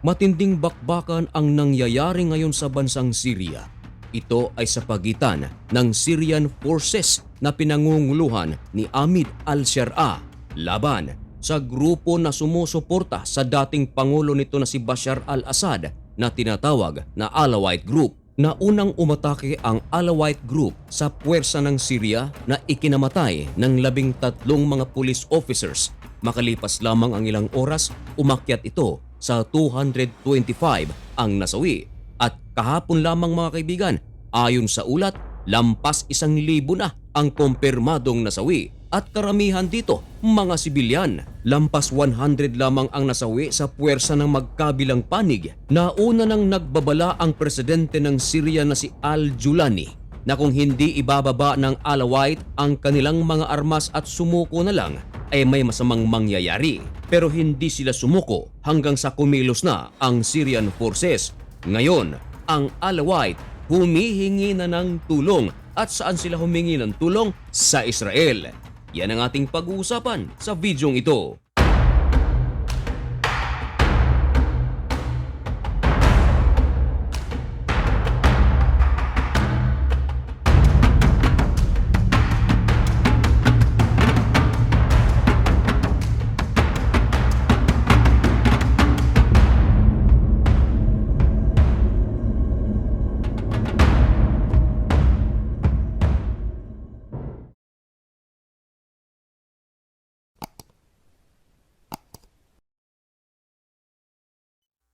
Matinding bakbakan ang nangyayari ngayon sa bansang Syria. Ito ay sa pagitan ng Syrian forces na pinangunguluhan ni Ahmed al-Sharaa laban sa grupo na sumusuporta sa dating pangulo nito na si Bashar al-Assad na tinatawag na Alawite Group na unang umatake ang Alawite Group sa puwersa ng Syria na ikinamatay ng labing tatlong mga police officers. Makalipas lamang ang ilang oras, umakyat ito sa 225 ang nasawi. At kahapon lamang mga kaibigan, ayon sa ulat, lampas isang libo na ang kumpirmadong nasawi at karamihan dito mga sibilyan. Lampas 100 lamang ang nasawi sa puwersa ng magkabilang panig. Nauna nang nagbabala ang presidente ng Syria na si Al-Julani na kung hindi ibababa ng Alawite ang kanilang mga armas at sumuko na lang ay may masamang mangyayari. Pero hindi sila sumuko hanggang sa kumilos na ang Syrian forces. Ngayon, ang Alawite humihingi na ng tulong at saan sila humingi ng tulong? Sa Israel. Yan ang ating pag-uusapan sa videong ito.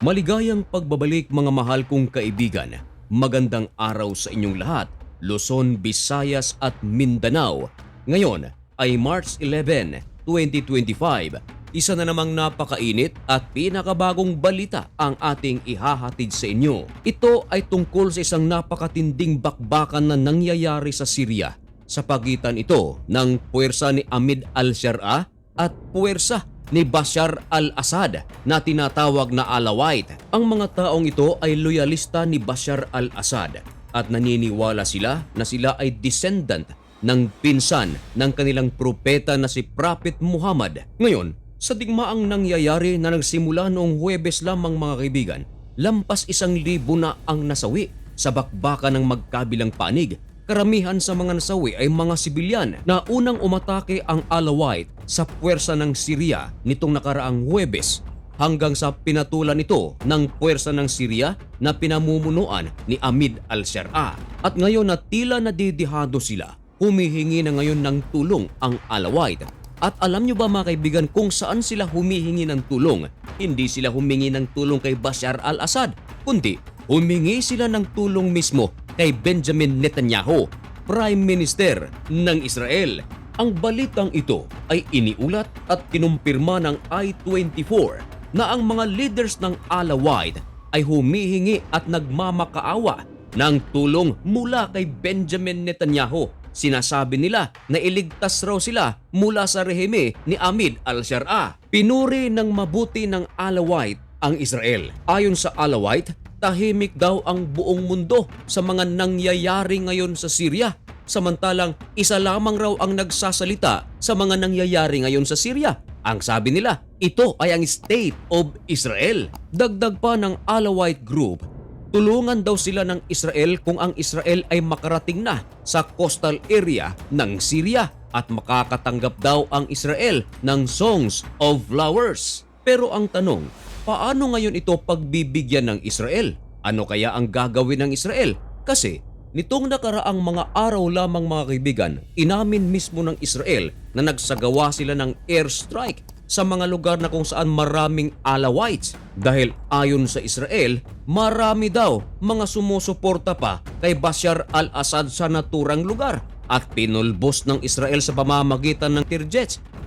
Maligayang pagbabalik mga mahal kong kaibigan. Magandang araw sa inyong lahat, Luzon, Visayas at Mindanao. Ngayon ay March 11, 2025. Isa na namang napakainit at pinakabagong balita ang ating ihahatid sa inyo. Ito ay tungkol sa isang napakatinding bakbakan na nangyayari sa Syria. Sa pagitan ito ng puwersa ni Ahmed al-Sharaa at puwersa ni Bashar al-Assad na tinatawag na Alawite. Ang mga taong ito ay loyalista ni Bashar al-Assad at naniniwala sila na sila ay descendant ng pinsan ng kanilang propeta na si Prophet Muhammad. Ngayon, sa digmaang nangyayari na nagsimula noong Huwebes lamang mga kaibigan, lampas isang libo na ang nasawi sa bakbakan ng magkabilang panig Karamihan sa mga nasawi ay mga sibilyan na unang umatake ang Alawite sa puwersa ng Syria nitong nakaraang Huwebes hanggang sa pinatulan ito ng puwersa ng Syria na pinamumunuan ni Ahmed al-Sharaa. At ngayon na tila nadidihado sila, humihingi na ngayon ng tulong ang Alawite. At alam nyo ba mga kaibigan kung saan sila humihingi ng tulong? Hindi sila humingi ng tulong kay Bashar al-Assad, kundi humingi sila ng tulong mismo kay Benjamin Netanyahu, Prime Minister ng Israel. Ang balitang ito ay iniulat at kinumpirma ng I-24 na ang mga leaders ng Alawite ay humihingi at nagmamakaawa ng tulong mula kay Benjamin Netanyahu. Sinasabi nila na iligtas raw sila mula sa rehime ni Ahmed al-Sharaa. Pinuri ng mabuti ng Alawite ang Israel. Ayon sa Alawite, tahimik daw ang buong mundo sa mga nangyayari ngayon sa Syria. Samantalang isa lamang raw ang nagsasalita sa mga nangyayari ngayon sa Syria. Ang sabi nila, ito ay ang State of Israel. Dagdag pa ng Alawite Group, tulungan daw sila ng Israel kung ang Israel ay makarating na sa coastal area ng Syria at makakatanggap daw ang Israel ng Songs of Flowers. Pero ang tanong, paano ngayon ito pagbibigyan ng Israel? Ano kaya ang gagawin ng Israel? Kasi nitong nakaraang mga araw lamang mga kaibigan, inamin mismo ng Israel na nagsagawa sila ng airstrike sa mga lugar na kung saan maraming Alawites dahil ayon sa Israel, marami daw mga sumusuporta pa kay Bashar al-Assad sa naturang lugar at pinulbos ng Israel sa pamamagitan ng tear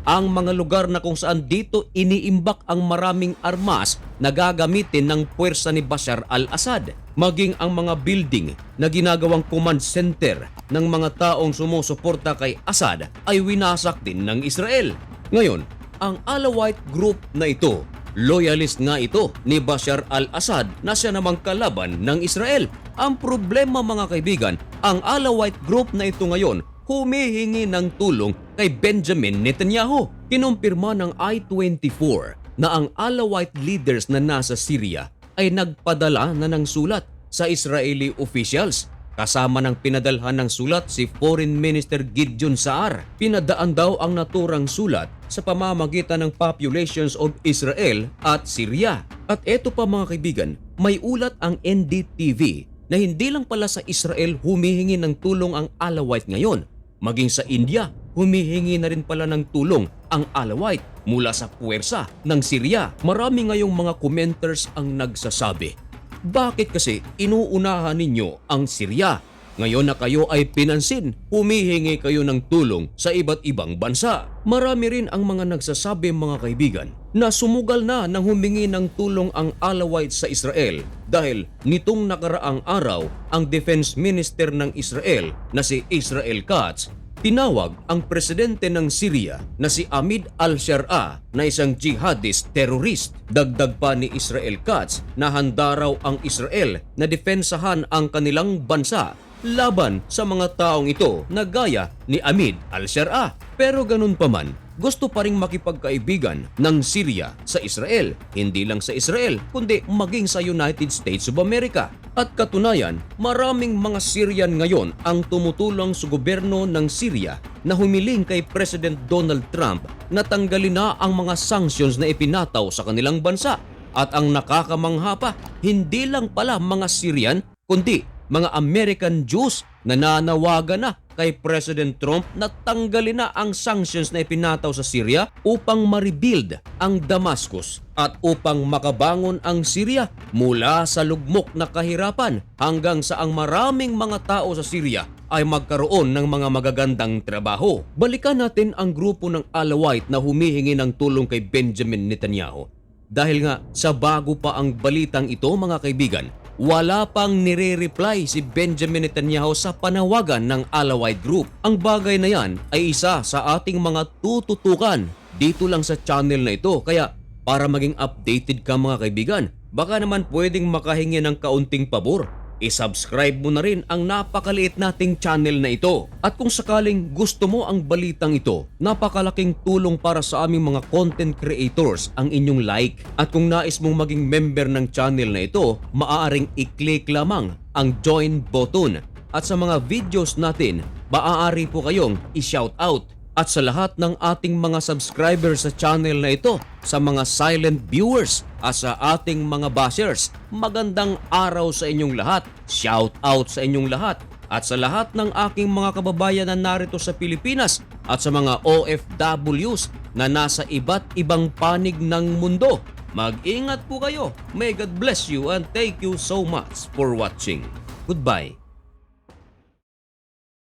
ang mga lugar na kung saan dito iniimbak ang maraming armas na gagamitin ng puwersa ni Bashar al-Assad. Maging ang mga building na ginagawang command center ng mga taong sumusuporta kay Assad ay winasak din ng Israel. Ngayon, ang Alawite group na ito, loyalist nga ito ni Bashar al-Assad na siya namang kalaban ng Israel. Ang problema mga kaibigan, ang Alawite group na ito ngayon humihingi ng tulong kay Benjamin Netanyahu. Kinumpirma ng I-24 na ang Alawite leaders na nasa Syria ay nagpadala na ng sulat sa Israeli officials kasama ng pinadalhan ng sulat si Foreign Minister Gideon Saar. Pinadaan daw ang naturang sulat sa pamamagitan ng populations of Israel at Syria. At eto pa mga kaibigan, may ulat ang NDTV na hindi lang pala sa Israel humihingi ng tulong ang Alawite ngayon, maging sa India humihingi na rin pala ng tulong ang Alawite mula sa puwersa ng Syria. Marami ngayong mga commenters ang nagsasabi, bakit kasi inuunahan ninyo ang Syria? Ngayon na kayo ay pinansin, humihingi kayo ng tulong sa iba't ibang bansa. Marami rin ang mga nagsasabi mga kaibigan na sumugal na nang humingi ng tulong ang Alawite sa Israel dahil nitong nakaraang araw ang Defense Minister ng Israel na si Israel Katz Tinawag ang presidente ng Syria na si Amid al-Shar'a na isang jihadist terrorist. Dagdag pa ni Israel Katz na handa raw ang Israel na depensahan ang kanilang bansa laban sa mga taong ito na gaya ni Amid al-Shar'a. Pero ganun pa man, gusto pa rin makipagkaibigan ng Syria sa Israel. Hindi lang sa Israel, kundi maging sa United States of America. At katunayan, maraming mga Syrian ngayon ang tumutulong sa gobyerno ng Syria na humiling kay President Donald Trump na tanggalin na ang mga sanctions na ipinataw sa kanilang bansa. At ang nakakamangha pa, hindi lang pala mga Syrian, kundi mga American Jews na nanawagan na kay President Trump na tanggalin na ang sanctions na ipinataw sa Syria upang ma-rebuild ang Damascus at upang makabangon ang Syria mula sa lugmok na kahirapan hanggang sa ang maraming mga tao sa Syria ay magkaroon ng mga magagandang trabaho. Balikan natin ang grupo ng Alawite na humihingi ng tulong kay Benjamin Netanyahu. Dahil nga sa bago pa ang balitang ito mga kaibigan, wala pang nire-reply si Benjamin Netanyahu sa panawagan ng Alawite Group. Ang bagay na yan ay isa sa ating mga tututukan dito lang sa channel na ito. Kaya para maging updated ka mga kaibigan, baka naman pwedeng makahingi ng kaunting pabor isubscribe mo na rin ang napakaliit nating channel na ito. At kung sakaling gusto mo ang balitang ito, napakalaking tulong para sa aming mga content creators ang inyong like. At kung nais mong maging member ng channel na ito, maaaring i-click lamang ang join button. At sa mga videos natin, maaari po kayong i-shout out at sa lahat ng ating mga subscribers sa channel na ito, sa mga silent viewers at sa ating mga bashers, magandang araw sa inyong lahat. Shout out sa inyong lahat. At sa lahat ng aking mga kababayan na narito sa Pilipinas at sa mga OFWs na nasa iba't ibang panig ng mundo. Mag-ingat po kayo. May God bless you and thank you so much for watching. Goodbye.